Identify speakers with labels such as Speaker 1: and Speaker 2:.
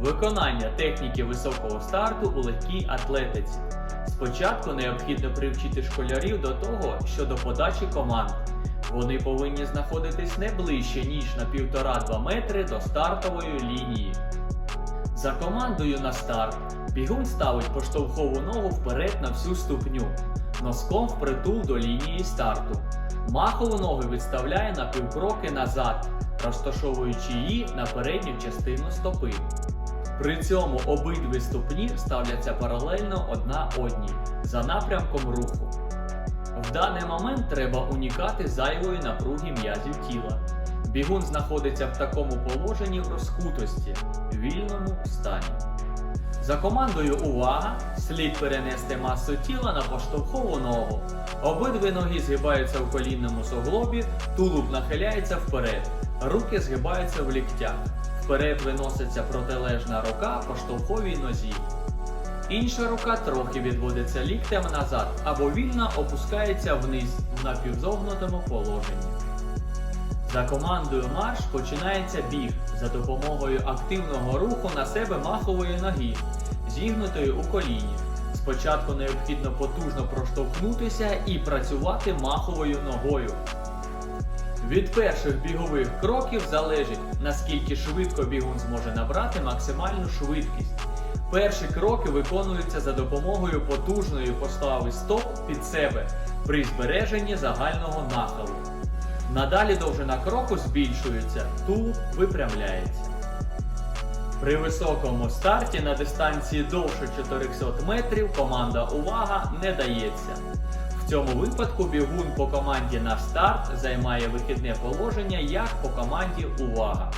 Speaker 1: Виконання техніки високого старту у легкій атлетиці. Спочатку необхідно привчити школярів до того, що до подачі команд. Вони повинні знаходитись не ближче, ніж на 1,5-2 метри до стартової лінії. За командою на старт бігун ставить поштовхову ногу вперед на всю ступню, носком впритул до лінії старту. Махову ногу відставляє на півкроки назад, розташовуючи її на передню частину стопи. При цьому обидві ступні ставляться паралельно одна одній за напрямком руху. В даний момент треба унікати зайвої напруги м'язів тіла. Бігун знаходиться в такому положенні в розкутості, вільному стані. За командою увага! Слід перенести масу тіла на поштовхову ногу. Обидві ноги згибаються в колінному суглобі, тулуб нахиляється вперед, руки згибаються в ліктях. Вперед виноситься протилежна рука поштовховій нозі. Інша рука трохи відводиться ліктем назад або вільно опускається вниз в напівзогнутому положенні. За командою марш починається біг за допомогою активного руху на себе махової ноги, зігнутої у коліні. Спочатку необхідно потужно проштовхнутися і працювати маховою ногою. Від перших бігових кроків залежить, наскільки швидко бігун зможе набрати максимальну швидкість. Перші кроки виконуються за допомогою потужної постави стоп під себе при збереженні загального нахилу. Надалі довжина кроку збільшується, тулуб випрямляється. При високому старті на дистанції довше 400 метрів команда увага не дається. Цьому випадку бігун по команді на старт займає вихідне положення як по команді увага.